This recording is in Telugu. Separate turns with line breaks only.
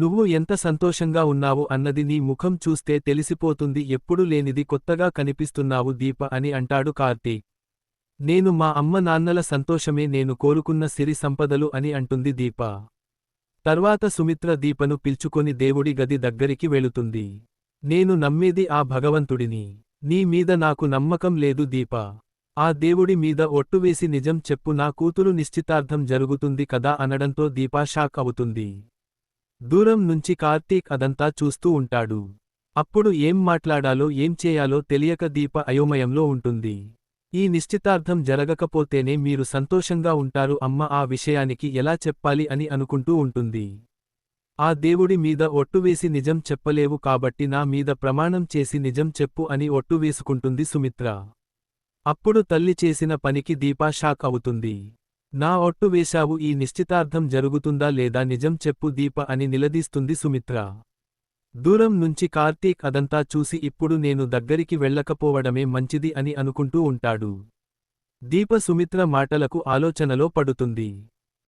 నువ్వు ఎంత సంతోషంగా ఉన్నావు అన్నది నీ ముఖం చూస్తే తెలిసిపోతుంది ఎప్పుడు లేనిది కొత్తగా కనిపిస్తున్నావు దీప అని అంటాడు కార్తీక్ నేను మా అమ్మ నాన్నల సంతోషమే నేను కోరుకున్న సిరి సంపదలు అని అంటుంది దీప. తర్వాత సుమిత్ర దీపను పిల్చుకొని దేవుడి గది దగ్గరికి వెళుతుంది. నేను నమ్మేది ఆ భగవంతుడిని. నీ మీద నాకు నమ్మకం లేదు దీప. ఆ దేవుడి మీద ఒట్టువేసి నిజం చెప్పు నా కూతురు నిశ్చితార్థం జరుగుతుంది కదా అనడంతో దీపా షాక్ అవుతుంది. దూరం నుంచి కార్తీక్ అదంతా చూస్తూ ఉంటాడు. అప్పుడు ఏం మాట్లాడాలో ఏం చేయాలో తెలియక దీప అయోమయంలో ఉంటుంది. ఈ నిశ్చితార్థం జరగకపోతేనే మీరు సంతోషంగా ఉంటారు అమ్మ ఆ విషయానికి ఎలా చెప్పాలి అని అనుకుంటూ ఉంటుంది. ఆ దేవుడి మీద ఒట్టువేసి నిజం చెప్పలేవు కాబట్టి నా మీద ప్రమాణం చేసి నిజం చెప్పు అని ఒట్టు వేసుకుంటుంది సుమిత్ర. అప్పుడు తల్లి చేసిన పనికి దీపా షాక్ అవుతుంది. నా ఒట్టు వేశావు ఈ నిశ్చితార్థం జరుగుతుందా లేదా నిజం చెప్పు దీప అని నిలదీస్తుంది సుమిత్ర. దూరం నుంచి కార్తీక్ అదంతా చూసి ఇప్పుడు నేను దగ్గరికి వెళ్ళకపోవడమే మంచిది అని అనుకుంటూ ఉంటాడు. దీప సుమిత్ర మాటలకు ఆలోచనలో పడుతుంది.